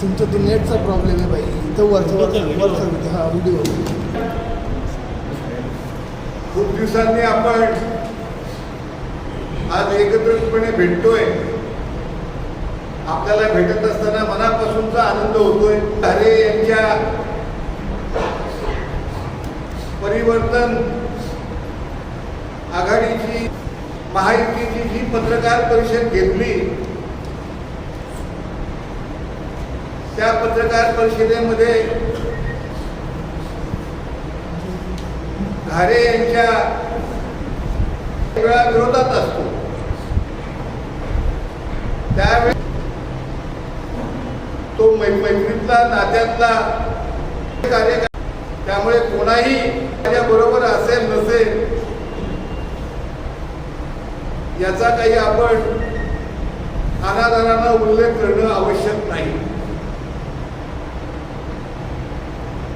तुमचं ते नेटचा प्रॉब्लेम आहे बाई. इथं वरचं वरचं वरचं हा व्हिडिओ खूप दिवसांनी आपण आज एकत्रितपणे भेटतोय. आपल्याला भेटत असताना मनापासूनचा आनंद होतोय. अरे यांच्या परिवर्तन आघाडीची महायुतीची जी पत्रकार परिषद घेतली त्या पत्रकार परिषदेमध्ये घारे यांच्या वेळा विरोधात असतो. त्यावेळी तो मैत्रीतला नात्यातला कार्य त्यामुळे कोणाही माझ्या बरोबर असेल नसेल याचा काही आपण अनादरानं उल्लेख करणं आवश्यक नाही.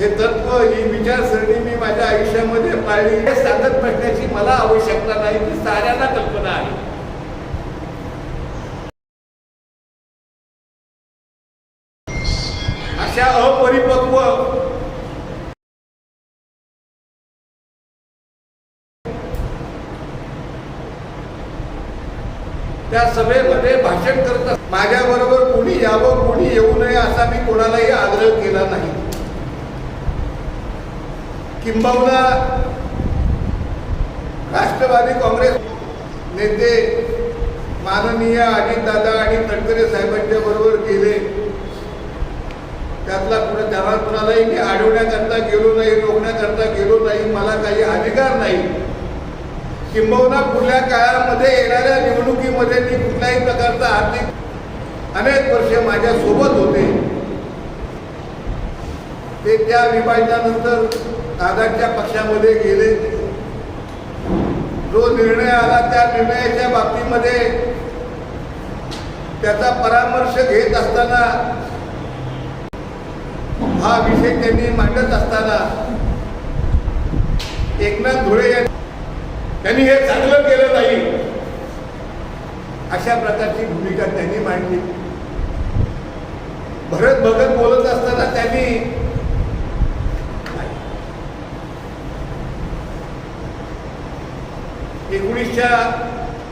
हे तत्व ही विचारसरणी मी माझ्या आयुष्यामध्ये पाळली. हे सांगत बसण्याची मला आवश्यकता नाही ती साऱ्यांना कल्पना आहे. अशा अपरिपक्व त्या सभेमध्ये भाषण करत असताना माझ्याबरोबर कोणी यावं कोणी येऊ नये असा मी कोणालाही आग्रह केला नाही. किंबहुना राष्ट्रवादी काँग्रेस नेते माननीय अजितदादा आणि तटकरे साहेबांच्या बरोबर गेले. त्यातला कुणा त्यांना कुणालाही मी अडवण्याकरता गेलो नाही रोखण्याकरता गेलो नाही मला काही अधिकार नाही. किंबहुना पुढल्या काळामध्ये येणाऱ्या निवडणुकीमध्ये मी कुठल्याही प्रकारचा आर्थिक अनेक वर्ष माझ्या सोबत होते. ते त्या विभाजनानंतर दादांच्या पक्षामध्ये गेले. जो निर्णय आला त्या निर्णयाच्या बाबतीमध्ये त्याचा परामर्श घेत असताना हा विषय त्यांनी मांडत असताना एकनाथ धुळे यांनी त्यांनी हे चांगलं केलं नाही. अशा प्रकारची भूमिका त्यांनी मांडली. भरत भगत बोलत असताना त्यांनी एकोणीसच्या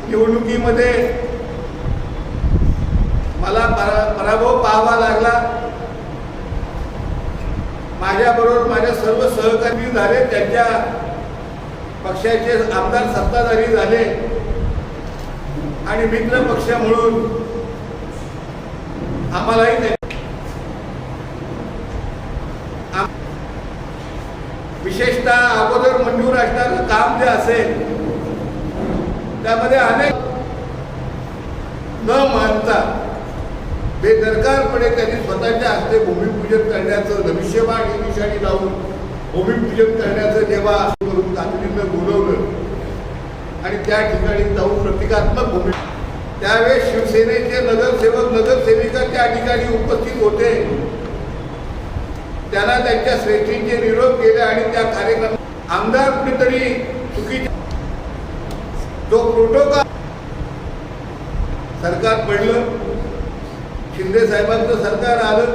निवडणुकीमध्ये मला परा पराभव पाहावा लागला. माझ्याबरोबर माझ्या सर्व सहकारी झाले त्यांच्या पक्षाचे आमदार सत्ताधारी झाले आणि मित्र पक्ष म्हणून आम्हालाही विशेषतः अगोदर मंजूर असणारं काम जे असेल त्यामध्ये अनेक न मानता बेदरकारपणे त्यांनी स्वतःच्या हस्ते भूमिपूजन करण्याचं भविष्यवाण ही निशाणी लावून भूमिपूजन करण्याचं जेव्हा करून तातडीनं बोलवलं. आणि त्या ठिकाणी जाऊन प्रतिकात्मक भूमी त्यावेळेस शिवसेनेचे नगरसेवक नगरसेविका त्या ठिकाणी उपस्थित होते. त्याला त्यांच्या श्रेष्ठींचे निरोप केले आणि त्या कार्यक्रम आमदार कुठेतरी चुकीचे जो प्रोटोकॉल सरकार पडलं शिंदे साहेबांचं सरकार आलं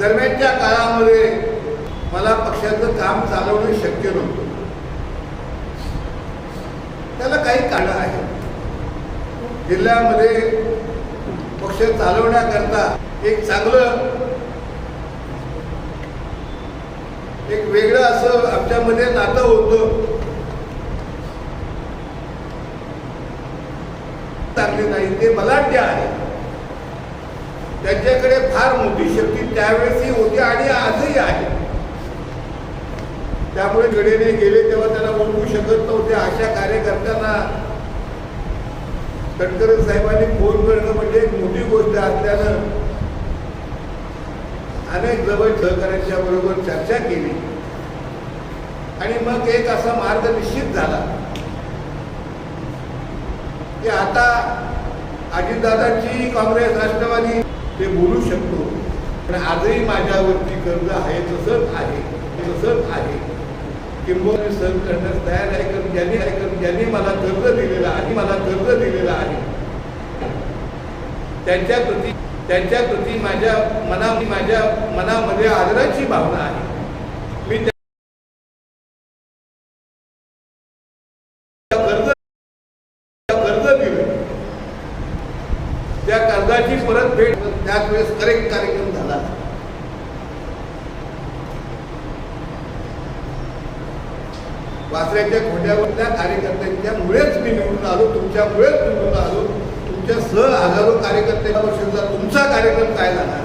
दरम्यानच्या काळामध्ये मला पक्षाचं काम चालवणं शक्य नव्हतं. त्याला काही कारण आहे. जिल्ह्यामध्ये पक्ष चालवण्याकरता एक चांगलं एक वेगळं असं आमच्यामध्ये नातं होतं. चांगले नाही ते बलाढ्य आहे. त्यांच्याकडे फार मोठी शक्ती त्यावेळेसही होती आणि आजही आहे. त्यामुळे गडेने गेले तेव्हा त्यांना ओळखू शकत नव्हते अशा कार्यकर्त्यांना तटकरे साहेबांनी फोन करणं म्हणजे एक मोठी गोष्ट असल्यानं अनेक जवळ सहकाऱ्यांच्या बरोबर चर्चा केली. आणि मग एक असा मार्ग निश्चित झाला. की आता अजितदादांची काँग्रेस राष्ट्रवादी ते बोलू शकतो. पण आजही माझ्यावरती कर्ज आहे तसंच आहे तसंच आहे. किंबहुना सहन करण्यास तयार आहे कारण ज्यांनी आहे कारण ज्यांनी मला कर्ज दिलेलं आहे मला कर्ज दिलेलं आहे. त्यांच्या प्रती त्यांच्या प्रती माझ्या मना माझ्या मनामध्ये आदराची भावना आहे मी त्या कर्ज कर्ज दिलं त्या कर्जाची परतफेड त्याच वेळेस करेक्ट कार्यक्रम झाला वासऱ्याच्या खोट्यावरल्या कार्यकर्त्यांच्यामुळेच मी निवडून आलो वेळ तुम्हाला आलो तुमच्या सह हजारो कार्यकर्त्यांच्या वर्षाचा तुमचा कार्यक्रम काय झाला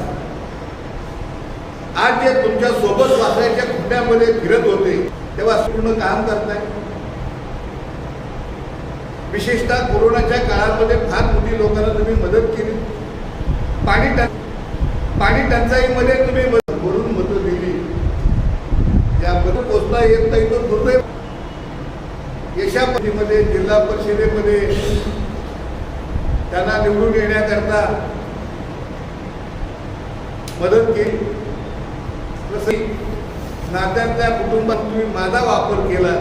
आज जे तुमच्यासोबत वाचायच्या खोट्यामध्ये फिरत होते तेव्हा पूर्ण काम करताय विशेषतः कोरोनाच्या काळामध्ये फार मोठी लोकांना तुम्ही मदत केली. पाणी टं पाणी टंचाईमध्ये तुम्ही मदत म्हणून मदत दिली. यामध्ये पोचता येत नाही तो दुर्दैव यशापतीमध्ये जिल्हा परिषदेमध्ये त्यांना निवडून येण्याकरता मदत केली. तसंही नात्यातल्या कुटुंबात तुम्ही माझा वापर केला.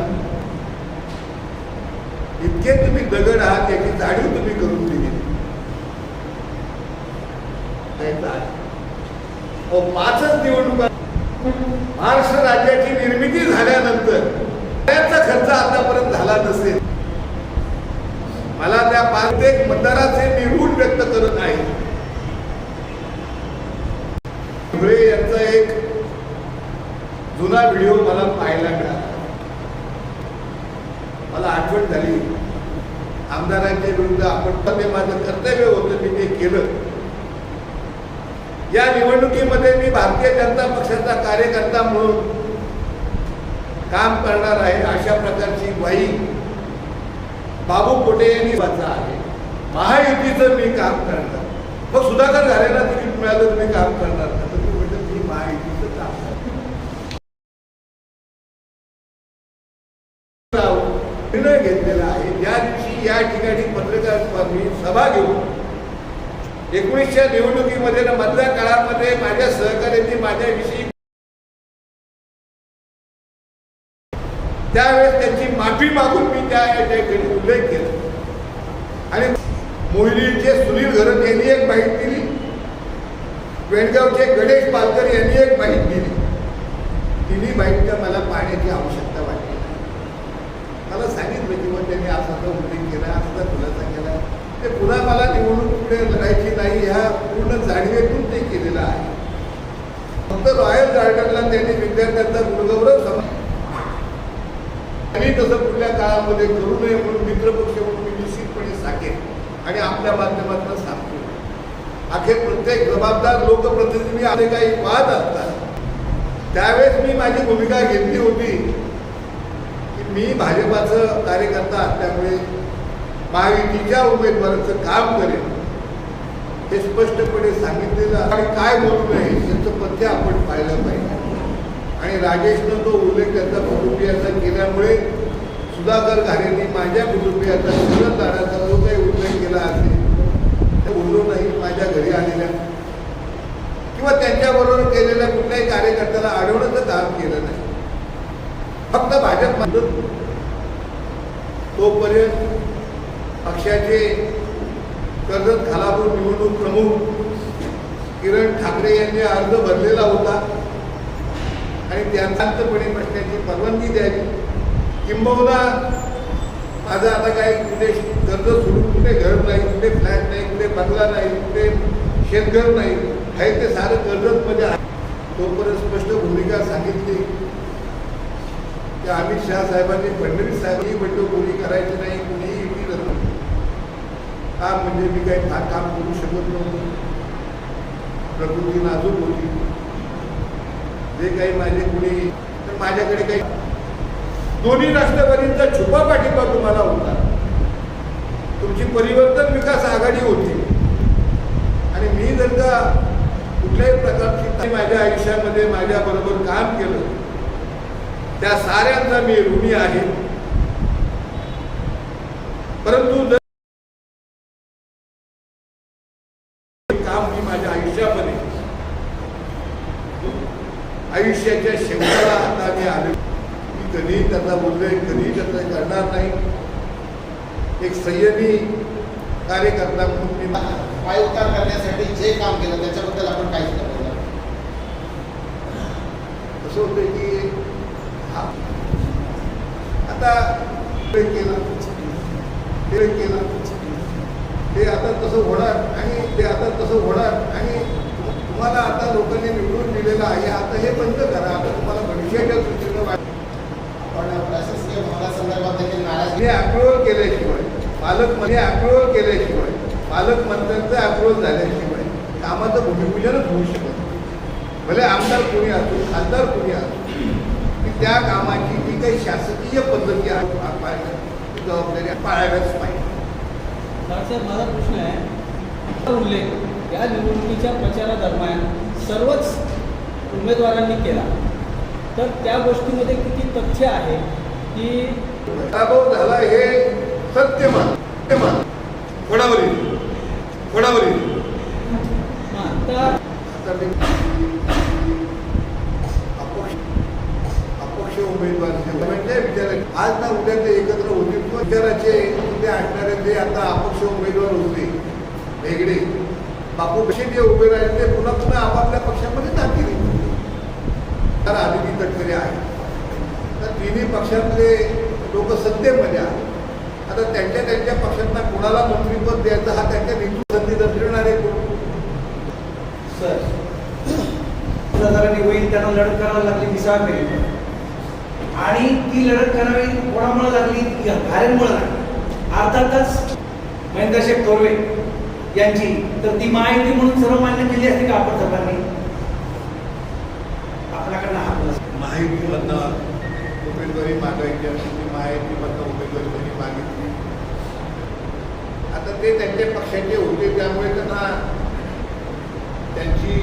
इतके तुम्ही दगड आहात याची जाणीव तुम्ही करून दिली. पाचच निवडणुका महाराष्ट्र राज्याची निर्मिती झाल्यानंतर आतापर्यंत झाला नसेल. मला त्या प्रत्येक मतदाराचे मी ऋण व्यक्त करत आहे धुळे यांचा एक जुना व्हिडिओ मला पाहायला मिळाला. मला आठवण झाली. आमदारांच्या विरुद्ध आपण ते माझं कर्तव्य होतं मी ते केलं. या निवडणुकीमध्ये मी भारतीय जनता पक्षाचा कार्यकर्ता म्हणून काम करणार आहे अशा प्रकारची ग्वाही बाबू कोटे यांनी वाचा आहे. महायुतीचं मी काम करणार. मग सुधाकर झालेला तिकीट मिळालं तुम्ही काम करणार तर मी म्हटलं मी महायुतीचं काम करणार. निर्णय घेतलेला आहे. ज्या दिवशी या ठिकाणी पत्रकार मी सभा घेऊन एकोणीसच्या निवडणुकीमध्ये ना मधल्या काळामध्ये माझ्या सहकार्यांनी माझ्याविषयी त्यावेळेस त्यांची माफी मागून मी त्या या ठिकाणी उल्लेख केला. आणि मोहिनीचे सुनील घरत यांनी एक माहिती दिली. वेणगावचे गणेश पालकर यांनी एक माहिती दिली. तिन्ही माहितीच्या मला पाहण्याची आवश्यकता वाटली. मला सांगितलं की मग त्यांनी असा तो उल्लेख केला असा खुलासा केला. ते पुन्हा मला निवडणूक पुढे लढायची नाही ह्या पूर्ण जाणीवेतून ते केलेलं आहे. फक्त रॉयल गार्डनला त्यांनी विद्यार्थ्यांचा गुणगौरव समज आणि तसं कुठल्या काळामध्ये करू नये म्हणून मित्रपक्ष म्हणून मी निश्चितपणे सांगेन आणि आपल्या माध्यमातून सांगतो अखेर प्रत्येक जबाबदार लोकप्रतिनिधी आले काही वाद असतात. त्यावेळेस मी माझी भूमिका घेतली होती की मी भाजपाचं कार्यकर्ता असल्यामुळे महायुतीच्या उमेदवाराचं काम करेन हे स्पष्टपणे सांगितलेलं आणि काय बोलू नये याचं पथ्य आपण पाहिलं पाहिजे. आणि राजेशनं तो उल्लेख त्याचा कुटुंबियाचा केल्यामुळे सुधाकर घारेंनी माझ्या कुटुंबियाचा शरद जो काही उल्लेख केला असेल ते बोललो नाही माझ्या घरी आलेल्या. किंवा त्यांच्याबरोबर केलेल्या कुठल्याही कार्यकर्त्याला अडवण्याचं काम केलं नाही. फक्त भाजप मदत तोपर्यंत पक्षाचे कर्जत खालापूर निवडणूक प्रमुख किरण ठाकरे यांनी अर्ज भरलेला होता. आणि त्यांच्यापणे बसण्याची परवानगी द्यावी. किंबहुना माझं आता काही कुठे कर्ज सोडून कुठे घर नाही कुठे फ्लॅट नाही कुठे बंगला नाही कुठे शेतघर नाही आहे ते सारं कर्जतमध्ये आहे. तोपर्यंत स्पष्ट भूमिका सांगितली. की अमित शहा साहेबांनी फडणवीस साहेबांनी म्हणतो कोणी करायचं नाही कोणीही युती रद्द हा म्हणजे मी काही फार काम करू शकत नव्हतो. प्रकृती नाजूक होती. जे काही माझे कुणी तर माझ्याकडे काही दोन्ही राष्ट्रपतींचा छुपा पाठिंबा तुम्हाला होता. तुमची परिवर्तन विकास आघाडी होती. आणि मी जर का कुठल्याही प्रकारची माझ्या आयुष्यामध्ये माझ्याबरोबर काम केलं त्या साऱ्यांचा मी ऋणी आहे. परंतु जर काम मी माझ्या आयुष्यामध्ये आयुष्याच्या शेवटाला आता मी आलो मी कधीही त्यांना बोललोय कधीही त्यांना करणार नाही एक संयमी कार्यकर्ता म्हणून मी पायउतार करण्यासाठी जे काम केलं त्याच्याबद्दल आपण काहीच करतो असं होतं की आता केला केलं. ते ते आता तसं होणार आणि ते आता तसं होणार आणि तुम्हाला आता लोकांनी निवडून दिलेलं आहे आता हे बंद करा. आता तुम्हाला भविष्याच्या दृष्टीनं वाट आपण प्रशासकीय भवनासंदर्भात देखील नाराजगी हे अप्रुव्हल केल्याशिवाय पालकमंत्री अप्रुव्हल केल्याशिवाय पालकमंत्र्यांचं अप्रुव्हल झाल्याशिवाय कामाचं भूमिपूजनच होऊ शकत नाही. भले आमदार कोणी असो खासदार कोणी असो की त्या कामाची जी काही शासकीय पद्धती आहे ती जबाबदारी पाळायलाच पाहिजे. साहेब माझा प्रश्न आहे. उल्लेख या निवडणुकीच्या प्रचारादरम्यान सर्वच उमेदवारांनी केला. तर त्या गोष्टीमध्ये किती तथ्य आहे की पराभव झाला हे सत्य मान सत्य मान. कोणावरील कोणावरील आता मी अपक्ष अपक्ष उमेदवार जे म्हणजे विचार आज ना उद्या ते एकत्र होतील. किंवा विचाराचे उद्या असणारे ते आता अपक्ष उमेदवार होते. वेगळे. बापू कसे जे उभे राहिले ते पुन्हा पुन्हा आपापल्या पक्षामध्ये जातील. तर आदिती तटकरे आहे तर तिन्ही पक्षातले लोक सत्तेमध्ये आहेत. आता त्यांच्या त्यांच्या पक्षांना कोणाला मंत्रीपद द्यायचं हा त्यांच्या नेतृत्व संधी दर्शवणारे कोण? सर. हजारांनी होईल त्यांना लढत करायला लागली मिसाळ आणि ती लढत करावी कोणामुळे लागली घारेंमुळे लागली अर्थातच महेंद्रशेख थोरवे यांची तर ती माहिती म्हणून सर्वमान्य केली असते का आपण सर्वांनी आपल्याकडनं हा प्रश्न. माहितीमधनं उमेदवारी मागायची असेल ती माहितीमधनं उमेदवारी त्यांनी मागितली. आता ते त्यांच्या पक्षाचे होते त्यामुळे त्यांना त्यांची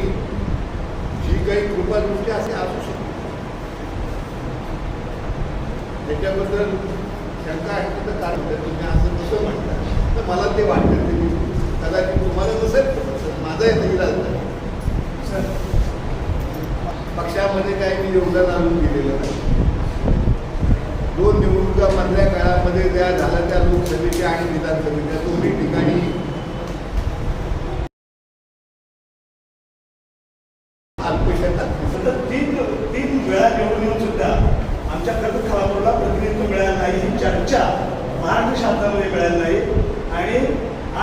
जी काही कृपादृष्टी असे असू त्याच्याबद्दल शंका आहे तर कारण तुम्ही असं कसं म्हणता. तर मला ते वाटतं ते कदाचित तुम्हाला नसेल. माझा येतं इलाज नाही सर. पक्षामध्ये काही मी योगदान आणून दिलेलं नाही. दोन निवडणुका मधल्या काळामध्ये ज्या झाल्या त्या लोकसभेच्या आणि विधानसभेच्या दोन्ही ठिकाणी अल्पशा सतत तीन तीन वेळा निवडून येऊन सुद्धा आमच्या कर्ज खालापूरला प्रतिनिधित्व मिळालं नाही ही चर्चा महाराष्ट्र शासनामध्ये मिळाली नाही आणि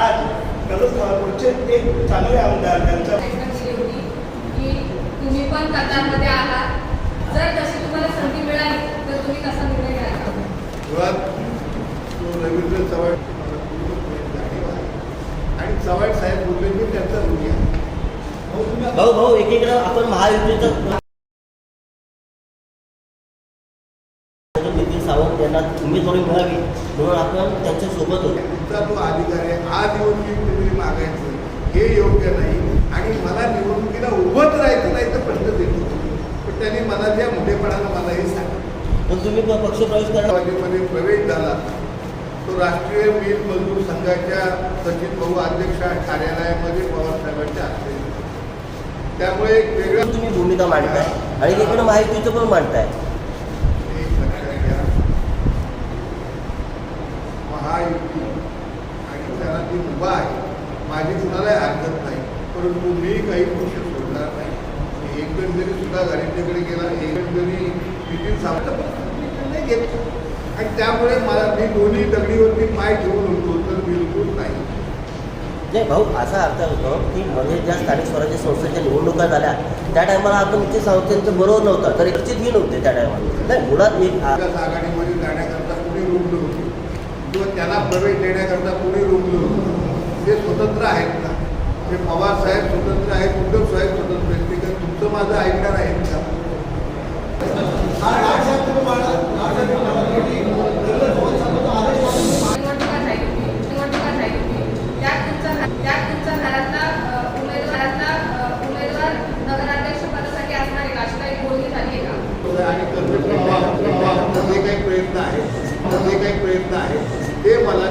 आज कर्ज खालापूरचे एक चांगले आमदार त्यांचा दिली होती की तुम्ही पण कतारमध्ये आहात जर तशी तुम्हाला संधी मिळाली तर तुम्ही कसा निर्णय घ्याल मुळात तो रवींद्र चव्हाण मला पूर्णपणे जाणीव आहे. चव्हाण साहेब बोलले त्यांचा आहे भाऊ भाऊ एकीकडे आपण महायुतीचं नितीन सावंत यांना उमेदवारी मिळावी म्हणून आपण त्यांच्यासोबत होतो. तुमचा तो अधिकार आहे आज मी कुठेतरी मागायचं. हे योग्य नाही. आणि मला निवडणुकीला उभंच राहायचं नाही तर प्रश्न देतो. पण त्यांनी मनाच्या मोठेपणानं मला हे सांगितलं. पण तुम्ही पक्षप्रवेश राष्ट्रवादीमध्ये प्रवेश झाला. तो राष्ट्रीय मिल मजदूर संघाच्या सचिन भाऊ अध्यक्ष कार्यालयामध्ये पवार साहेबांच्या हस्ते. झाला. त्यामुळे एक वेगळं तुम्ही भूमिका मांडताय. आणि एकीकडे महायुतीचं पण मांडताय. एक लक्षात घ्या. महायुती आणि त्याला ती उभा आहे माझी कुणालाही हरकत नाही. परंतु मी काही पक्ष सोडणार नाही. मी एक जण जरी सुद्धा गाडीच्याकडे गेला. एक जण जरी नितीन सावंत निर्णय घेतला. आणि त्यामुळे मला मी दोन्ही दगडीवरती पाय ठेवून होतो तर बिलकुल नाही. नाही भाऊ असा अर्थ होतो की मध्ये ज्या स्थानिक स्वराज्य संस्थेच्या निवडणुका झाल्या त्या टायमाला आपण सावंत यांचं बरोबर नव्हता तर निश्चितही नव्हते त्या टायमाला. नाही मुळात मी आघाडीमध्ये जाण्याकरता कुणी रुग्ण होते. किंवा त्यांना प्रवेश देण्याकरता कुणी रुग्ण होतं. ते स्वतंत्र आहेत ना ते पवार साहेब स्वतंत्र आहेत उद्धव साहेब स्वतंत्र आहेत ते काय तुमचं माझं ऐकणार आहेत का निवडणुका झाली होती निवडणुका झाली होती त्यात तुमचा घरातला उमेदवारातला उमेदवार नगराध्यक्ष पदासाठी आहे का अशी काही बोलणी झाली आहे का आणि कर्मचारी जे काही प्रयत्न आहेत जे काही प्रयत्न आहेत ते मला